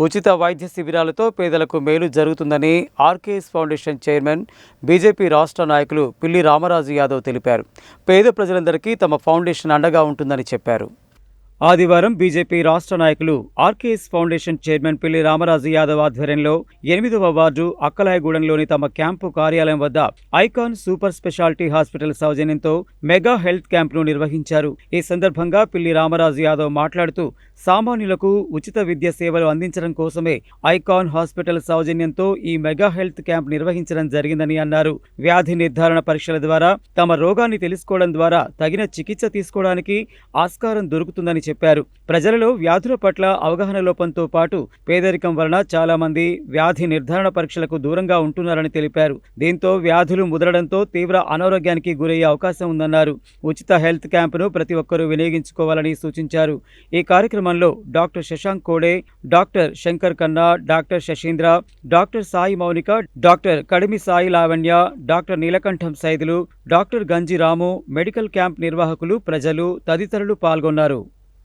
ఉచిత వైద్య శిబిరాలతో పేదలకు మేలు జరుగుతుందని ఆర్కేఎస్ ఫౌండేషన్ చైర్మన్ బీజేపీ రాష్ట్ర నాయకులు పిల్లి రామరాజు యాదవ్ తెలిపారు. పేద ప్రజలందరికీ తమ ఫౌండేషన్ అండగా ఉంటుందని చెప్పారు. ఆదివారం బీజేపీ రాష్ట్ర నాయకులు ఆర్కేఎస్ ఫౌండేషన్ చైర్మన్ పిల్లి రామరాజు యాదవ్ ఆధ్వర్యంలో ఎనిమిదవ వార్డు అక్కలాయగూడెంలోని తమ క్యాంపు కార్యాలయం వద్ద ఐకాన్ సూపర్ స్పెషాలిటీ హాస్పిటల్ సౌజన్యంతో మెగా హెల్త్ క్యాంపును నిర్వహించారు. ఈ సందర్భంగా పిల్లి రామరాజు యాదవ్ మాట్లాడుతూ సామాన్యులకు ఉచిత విద్య సేవలు అందించడం కోసమే ఐకాన్ హాస్పిటల్ సౌజన్యంతో ఈ మెగా హెల్త్ క్యాంప్ నిర్వహించడం జరిగిందని అన్నారు. వ్యాధి నిర్ధారణ పరీక్షల ద్వారా తమ రోగాన్ని తెలుసుకోవడం ద్వారా తగిన చికిత్స తీసుకోవడానికి ఆస్కారం దొరుకుతుందని చెప్పారు. ప్రజలలో వ్యాధుల పట్ల అవగాహన లోపంతో పాటు పేదరికం వలన చాలా మంది వ్యాధి నిర్ధారణ పరీక్షలకు దూరంగా ఉంటున్నారని తెలిపారు. దీంతో వ్యాధులు ముదరడంతో తీవ్ర అనారోగ్యానికి గురయ్యే అవకాశం ఉందన్నారు. ఉచిత హెల్త్ క్యాంపును ప్రతి ఒక్కరూ వినియోగించుకోవాలని సూచించారు. ఈ కార్యక్రమంలో డాక్టర్ శశాంక్ కోడే doctor Shankar Kanna doctor Sasheendra doctor Sai Mounika doctor Kadimi Sai Lavanya doctor Neelakantham Saidulu doctor Ganji Ramu medical camp నిర్వాహకులు ప్రజలు తదితరులు పాల్గొన్నారు.